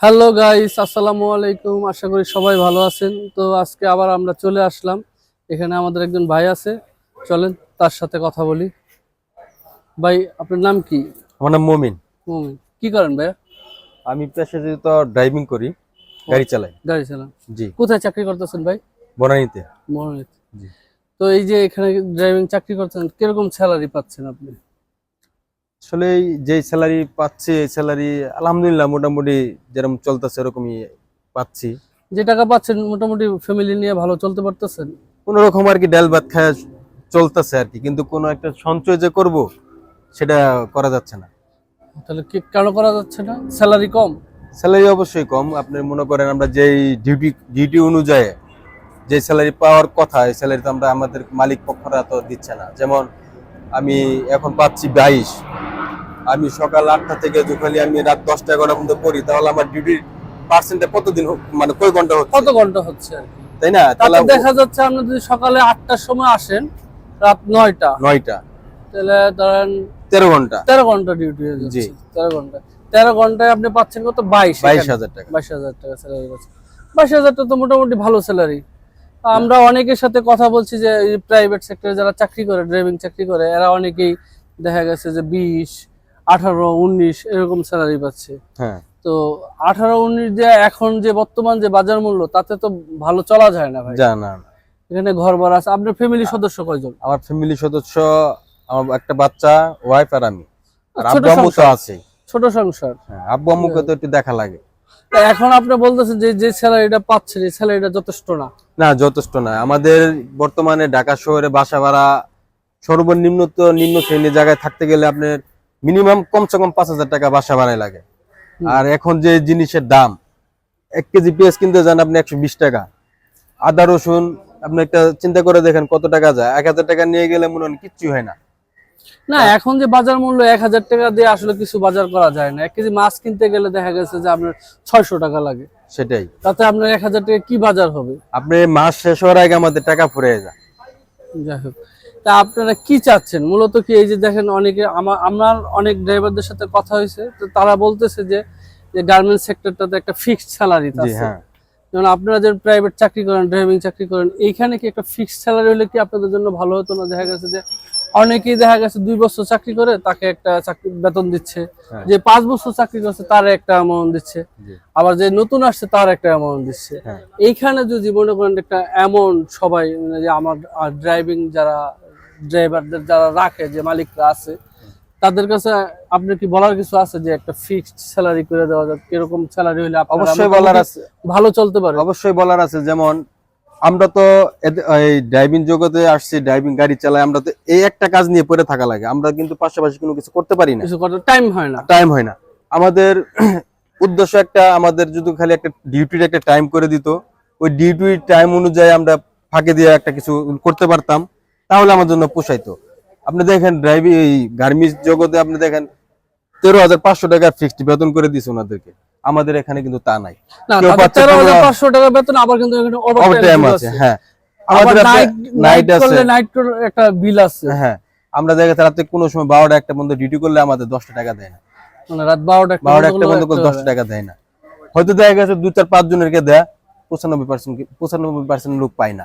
Hello guys আসসালামু আলাইকুম আশা করি সবাই ভালো আছেন। তো আজকে আবার আমরা চলে আসলাম। এখানে আমাদের একজন ভাই আছে। চলেন তার সাথে কথা বলি। ভাই আপনার নাম কি? আমার নাম মমিন। মুমিন। কি করেন ভাইয়া? আমি পেশাজীবিত ড্রাইভিং করি গাড়ি চালাই। গাড়ি চালান? জি। কোথায় চাকরি করতেছেন ভাই? বনানীতে। মনোনীত জি। তো এই যে এখানে ড্রাইভিং চাকরি করতেছেন কীরকম স্যালারি পাচ্ছেন আপনি? আসলে যে স্যালারি পাচ্ছি এই স্যালারি আলহামদুলিল্লাহ মোটামুটি যেরকম চলতেছে এরকমই পাচ্ছি। যে টাকা পাচ্ছেন মোটামুটি ফ্যামিলি নিয়ে ভালো চলতে পারতেছেন? কোন রকম আর কি ডাল ভাত খায় চলতেছে আর কি কিন্তু কোনো একটা সঞ্চয় যে করব সেটা করা যাচ্ছে না। তাহলে কি কেন করা যাচ্ছে না? স্যালারি কম? স্যালারি অবশ্যই কম। আপনি মনে করেন আমরা যেই ডিউটি ডিউটি অনুযায়ী যে স্যালারি পাওয়ার কথা এই স্যালারি তো আমরা আমাদের মালিক পক্ষরা তো দিচ্ছে না। যেমন আমি এখন পাচ্ছি বাইশ। আমি সকাল আটটা থেকে যখন আমি রাত দশটা এগারোটা পর্যন্ত পড়ি তাহলে আমার ডিউটির পার্সেন্টে কতদিন মানে কয় ঘণ্টা হচ্ছে? কত ঘণ্টা হচ্ছে আর কি? তাই না? তাহলে দেখা যাচ্ছে আপনি যদি সকালে আটটার সময় আসেন রাত নয়টা নয়টা। তাহলে ধরেন তেরো ঘণ্টা। তেরো ঘণ্টা ডিউটি হয়ে যাচ্ছে। তেরো ঘণ্টা। তেরো ঘন্টায় আপনি পাচ্ছেন কত? বাইশ বাইশ হাজার টাকা। বাইশ হাজার টাকা স্যালারি পাচ্ছেন। বাইশ হাজার টাকা তো মোটামুটি ভালো স্যালারি আমরা অনেকের সাথে কথা বলছি যে প্রাইভেট সেক্টরে যারা চাকরি করে ড্রাইভিং চাকরি করে এরা অনেকেই দেখা গেছে যে বিশ আঠারো উনিশ এরকম স্যালারি পাচ্ছে। হ্যাঁ। তো আঠারো উনিশ যে এখন যে বর্তমান যে বাজার মূল্য তাতে তো ভালো চলা যায় না ভাই। না। এখানে ঘর ভাড়া আছে। আপনার ফ্যামিলি সদস্য কয়জন? আমার ফ্যামিলি সদস্য আমার একটা বাচ্চা ওয়াইফ আর আমি। আর ছোট আব্বু আম্মু তো সংসার। আছে ছোট সংসার। হ্যাঁ আব্বু আম্মুকে তো একটু দেখা লাগে। এখন আপনি বলতেছেন যে যে স্যালারিটা পাচ্ছেন এই স্যালারিটা যথেষ্ট না। না যথেষ্ট না। আমাদের বর্তমানে ঢাকা শহরে বাসা ভাড়া সর্বনিম্ন তো নিম্ন শ্রেণির জায়গায় থাকতে গেলে আপনার মিনিমাম কমসে কম পাঁচ হাজার টাকা বাসা ভাড়ায় লাগে। আর এখন যে জিনিসের দাম এক কেজি পেঁয়াজ কিনতে যান আপনি একশো বিশ টাকা। আদা রসুন আপনি একটা চিন্তা করে দেখেন কত টাকা যায়। এক হাজার টাকা নিয়ে গেলে মনে হয় কিচ্ছু হয় না। না এখন যে বাজার মূল্য এক হাজার টাকা দিয়ে আসলে কিছু বাজার করা যায় না। এক কেজি মাছ কিনতে গেলে দেখা গেছে যে আপনার ছয়শো টাকা লাগে। সেটাই। তাতে আপনার এক হাজার টাকা কি বাজার হবে? আপনি মাস শেষ হওয়ার আগে আমাদের টাকা ফুরিয়ে যায় যাই হোক। তা আপনারা কি চাচ্ছেন? মূলত কি এই যে দেখেন অনেকে আমার আমার অনেক ড্রাইভারদের সাথে কথা হয়েছে তো তারা বলতেছে যে যে গার্মেন্টস সেক্টরটাতে একটা ফিক্সড স্যালারি আছে। হ্যাঁ। যেমন আপনারা যে প্রাইভেট চাকরি করেন ড্রাইভিং চাকরি করেন এইখানে কি একটা ফিক্সড স্যালারি হলে কি আপনাদের জন্য ভালো হতো না? দেখা গেছে যে অনেকেই দেখা গেছে দুই বছর চাকরি করে তাকে একটা চাকরি বেতন দিচ্ছে। হ্যাঁ। যে পাঁচ বছর চাকরি করছে তার একটা অ্যামাউন্ট দিচ্ছে। আবার যে নতুন আসছে তার একটা অ্যামাউন্ট দিচ্ছে। হ্যাঁ। এইখানে যদি মনে করেন একটা অ্যামাউন্ট সবাই মানে যে আমার ড্রাইভিং যারা ড্রাইভারদের যারা রাখে যে মালিকরা আছে তাদের কাছে আপনার কি বলার কিছু আছে যে একটা ফিক্সড স্যালারি করে দেওয়া যাবে কীরকম স্যালারি হলে অবশ্যই বলার আছে। ভালো চলতে পারে? অবশ্যই বলার আছে। যেমন আমরা তো এই ড্রাইভিং জগতে আসছি ড্রাইভিং গাড়ি চালাই আমরা তো এই একটা কাজ নিয়ে পড়ে থাকা লাগে। আমরা কিন্তু পাশাপাশি কোনো কিছু করতে পারি না। কিছু টাইম হয় না। টাইম হয় না। আমাদের উদ্দেশ্য একটা আমাদের যদি খালি একটা ডিউটির একটা টাইম করে দিত ওই ডিউটির টাইম অনুযায়ী আমরা ফাঁকে দিয়ে একটা কিছু করতে পারতাম তাহলে আমার জন্য পোষাইতো। আপনি দেখেন ড্রাইভিং এই গার্মেন্টস জগতে আপনি দেখেন তেরো হাজার পাঁচশো টাকা ফিক্সড বেতন করে দিছে ওনাদেরকে। আমাদের এখানে কিন্তু তা নাই। তেরো হাজার পাঁচশো টাকা বেতন আবার কিন্তু ওভারটাইম আছে হ্যাঁ। আমাদের নাইট নাইট আছে। নাইট একটা বিল আছে। হ্যাঁ আমরা দেখা রাতে কোনো সময় বারোটা একটা বন্ধ ডিউটি করলে আমাদের দশটা টাকা দেয় না। মানে রাত বারোটা বারোটা একটা বন্ধ করলে দশটা টাকা দেয় না। হয়তো দেখা গেছে দুই চার পাঁচ জনেরকে দেয় পঁচানব্বই পার্সেন্ট পঁচানব্বই পার্সেন্ট লোক পায় না।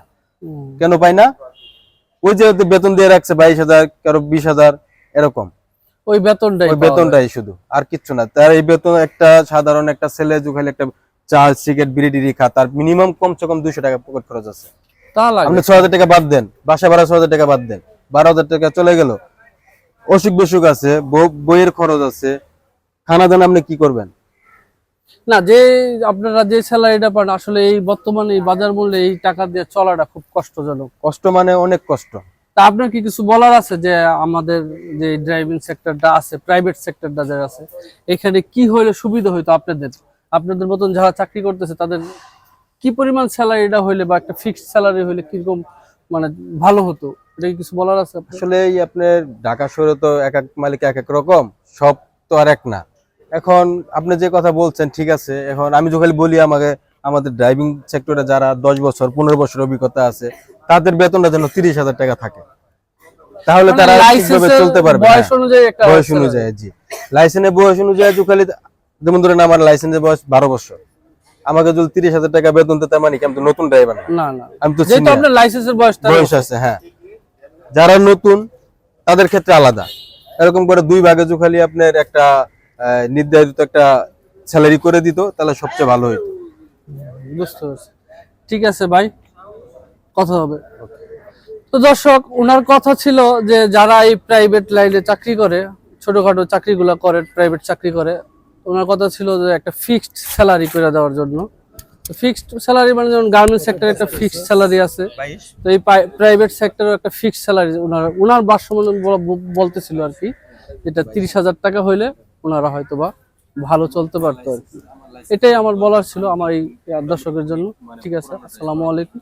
কেন পায় না? ওই যে বেতন দিয়ে রাখছে বাইশ হাজার কারও বিশ হাজার এরকম। ওই বেতনটাই ওই বেতনটাই শুধু আর কিচ্ছু না। তার এই বেতন একটা সাধারণ একটা ছেলে যুখালি একটা চা সিগারেট বিড়ি টিড়ি খা তার মিনিমাম কমসে কম দুইশো টাকা পকেট খরচ আছে। তা লাগে। আপনি ছয় হাজার টাকা বাদ দেন বাসা ভাড়া ছয় হাজার টাকা বাদ দেন বারো হাজার টাকা চলে গেল। অসুখ বিসুখ আছে বইয়ের খরচ আছে খানা দানা আপনি কি করবেন? না যে আপনারা যে স্যালারিটা পান আসলে এই বর্তমানে এই বাজার মূল্যে এই টাকা দিয়ে চলাটা খুব কষ্টজনক। কষ্ট মানে অনেক কষ্ট। তা আপনার কি কিছু বলার আছে যে আমাদের যে ড্রাইভিং সেক্টরটা আছে প্রাইভেট সেক্টরটা যারা আছে, এখানে কি হইলে সুবিধা হইতো আপনাদের? আপনাদের মতন যারা চাকরি করতেছে, তাদের কি পরিমাণ স্যালারিটা হইলে বা একটা ফিক্সড স্যালারি হইলে কীরকম মানে ভালো হতো? এটা কিছু বলার আছে? আসলে এই আপনার ঢাকা শহরে তো এক এক মালিক এক এক রকম, সব তো আর এক না। এখন আপনি যে কথা বলছেন, ঠিক আছে, এখন আমি যখন বলি আমাকে আমাদের ড্রাইভিং সেক্টরে যারা দশ বছর পনেরো বছর অভিজ্ঞতা আছে তাদের বেতনটা যেন তিরিশ হাজার টাকা থাকে। তাহলে মানে তারা ঠিকভাবে চলতে পারবে বয়স অনুযায়ী জি। লাইসেন্সের বয়স অনুযায়ী যুখালি যেমন ধরেন আমার লাইসেন্সের বয়স বারো বছর। আমাকে যদি তিরিশ হাজার টাকা বেতন দিতে মানে কি আমি তো নতুন ড্রাইভার না? আমি তো আপনার লাইসেন্সের বয়স বয়স আছে হ্যাঁ। যারা নতুন তাদের ক্ষেত্রে আলাদা। এরকম করে দুই ভাগে খালি আপনার একটা নির্ধারিত একটা স্যালারি করে দিত তাহলে সবচেয়ে ভালো হইতো। বুঝতে পারছি। ঠিক আছে ভাই, কথা হবে। তো দর্শক ওনার কথা ছিল যে যারা এই প্রাইভেট লাইনে চাকরি করে, ছোটখাটো চাকরিগুলো করে প্রাইভেট চাকরি করে ওনার কথা ছিল যে একটা ফিক্সড স্যালারি করে দেওয়ার জন্য। ফিক্সড স্যালারি মানে যেমন গার্মেন্টস সেক্টরে একটা ফিক্সড স্যালারি আছে, তো এই প্রাইভেট সেক্টরে একটা ফিক্সড স্যালারি ওনার ওনার বাসমন বলতেছিল আর কি, যেটা তিরিশ হাজার টাকা হইলে ওনারা হয়তো বা ভালো চলতে পারতো আর কি। এটাই আমার বলার ছিল আমার এই দর্শকের জন্য। ঠিক আছে আসসালামু আলাইকুম।